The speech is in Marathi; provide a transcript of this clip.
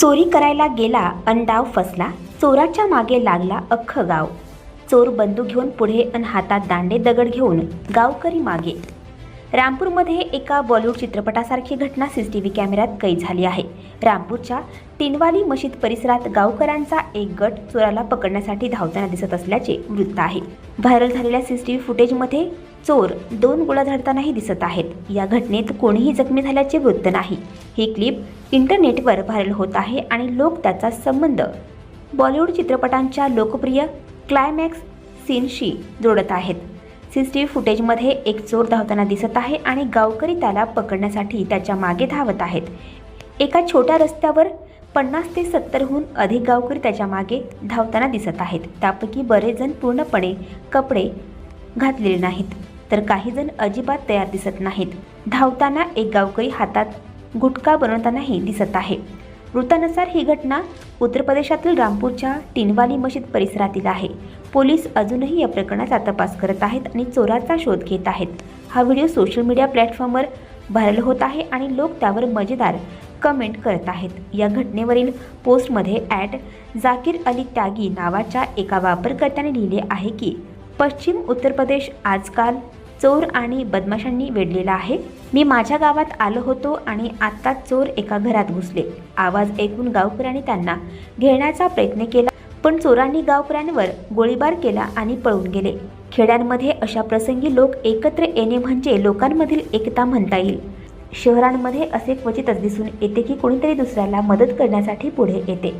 चोरी करायला गेला अन डाव फसला चोराच्या मागे लागला अख्खं गाव. चोर बंदूक घेऊन पुढे अन हातात दांडे दगड घेऊन गावकरी मागे. रामपूरमध्ये एका बॉलिवूड चित्रपटासारखी घटना सी टी व्ही कॅमेऱ्यात कैद झाली आहे. रामपूरच्या टिनवाली मशीद परिसरात गावकऱ्यांचा एक गट चोराला पकडण्यासाठी धावताना दिसत असल्याचे वृत्त आहे. व्हायरल झालेल्या सी टी व्ही फुटेजमध्ये चोर दोन गोळा झाडतानाही दिसत आहेत. या घटनेत कोणीही जखमी झाल्याचे वृत्त नाही. ही क्लिप इंटरनेटवर व्हायरल होत आहे आणि लोक त्याचा संबंध बॉलिवूड चित्रपटांच्या लोकप्रिय क्लायमॅक्स सीनशी जोडत आहेत. सी सी टी व्ही फुटेजमध्ये एक चोर धावताना दिसत आहे आणि गावकरी त्याला पकडण्यासाठी त्याच्यामागे धावत आहेत. एका छोट्या रस्त्यावर पन्नास ते सत्तरहून अधिक गावकरी त्याच्यामागे धावताना दिसत आहेत. त्यापैकी बरेच जण पूर्णपणे कपडे घातलेले नाहीत तर काही जण अजिबात तयार दिसत नाहीत. धावताना एक गावकरी हातात गुटखा बनवतानाही दिसत आहे. वृत्तानुसार ही घटना उत्तर प्रदेशातील रामपूरच्या टिनवाली मशीद परिसरातील आहे. पोलीस अजूनही या प्रकरणाचा तपास करत आहेत आणि चोराचा शोध घेत आहेत. हा व्हिडिओ सोशल मीडिया प्लॅटफॉर्मवर व्हायरल होत आहे आणि लोक त्यावर मजेदार कमेंट करत आहेत. या घटनेवरील पोस्टमध्ये ॲट जाकीर अली त्यागी नावाच्या एका वापरकर्त्याने लिहिले आहे की पश्चिम उत्तर प्रदेश आजकाल चोर आणि बदमाशांनी वेढलेला आहे. मी माझ्या गावात आलो होतो आणि आत्ता चोर एका घरात घुसले. आवाज ऐकून गावकऱ्यांनी त्यांना घेण्याचा प्रयत्न केला पण चोरांनी गावकऱ्यांवर गोळीबार केला आणि पळून गेले. खेड्यांमध्ये अशा प्रसंगी लोक एकत्र येणे म्हणजे लोकांमधील एकता म्हणता येईल. शहरांमध्ये असे क्वचितच दिसून येते की कोणीतरी दुसऱ्याला मदत करण्यासाठी पुढे येते.